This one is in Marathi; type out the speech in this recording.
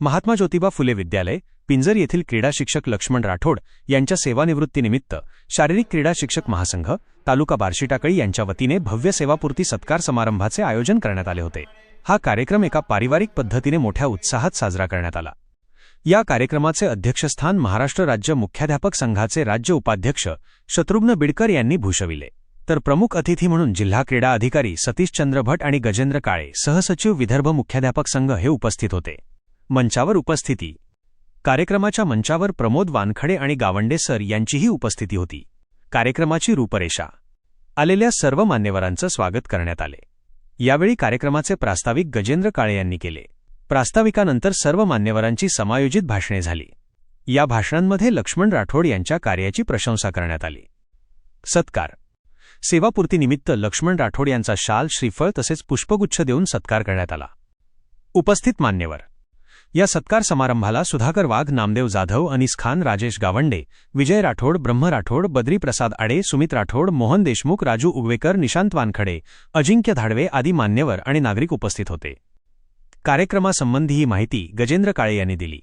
महात्मा ज्योतिबा फुले विद्यालय पिंजर येथील क्रीडा शिक्षक लक्ष्मण राठोड यांच्या सेवानिवृत्तीनिमित्त शारीरिक क्रीडा शिक्षक महासंघ तालुका बार्शी टाकळी यांच्या वतीने भव्य सेवापूर्ती सत्कार समारंभाचे आयोजन करण्यात आले होते. हा कार्यक्रम एका पारिवारिक पद्धतीने मोठ्या उत्साहात साजरा करण्यात आला. या कार्यक्रमाचे अध्यक्षस्थान महाराष्ट्र राज्य मुख्याध्यापक संघाचे राज्य उपाध्यक्ष शत्रुघ्न बिडकर यांनी भूषविले. तर प्रमुख अतिथी म्हणून जिल्हा क्रीडा अधिकारी सतीशचंद्र भट आणि गजेंद्र काळे सहसचिव विदर्भ मुख्याध्यापक संघ हे उपस्थित होते. मंचावर उपस्थिती. कार्यक्रमाच्या मंचावर प्रमोद वानखडे आणि गावंडे सर यांचीही उपस्थिती होती. कार्यक्रमाची रूपरेषा. आलेल्या सर्व मान्यवरांचं स्वागत करण्यात आले. यावेळी कार्यक्रमाचे प्रास्ताविक गजेंद्र काळे यांनी केले. प्रास्ताविकानंतर सर्व मान्यवरांची समायोजित भाषणे झाली. या भाषणांमध्ये लक्ष्मण राठोड यांच्या कार्याची प्रशंसा करण्यात आली. सत्कार. सेवापूर्तीनिमित्त लक्ष्मण राठोड यांचा शाल श्रीफळ तसेच पुष्पगुच्छ देऊन सत्कार करण्यात आला. उपस्थित मान्यवर. या सत्कार समारंभाला सुधाकर वाघ नामदेव जाधव अनिस खान राजेश गावंडे विजय राठोड ब्रह्म राठोड बद्री प्रसाद आडे सुमित राठोड मोहन देशमुख राजू उगवेकर निशांत वानखडे अजिंक्य धाडवे आदी मान्यवर आणि नागरिक उपस्थित होते. कार्यक्रमासंबंधी ही माहिती गजेंद्र काळे यांनी दिली.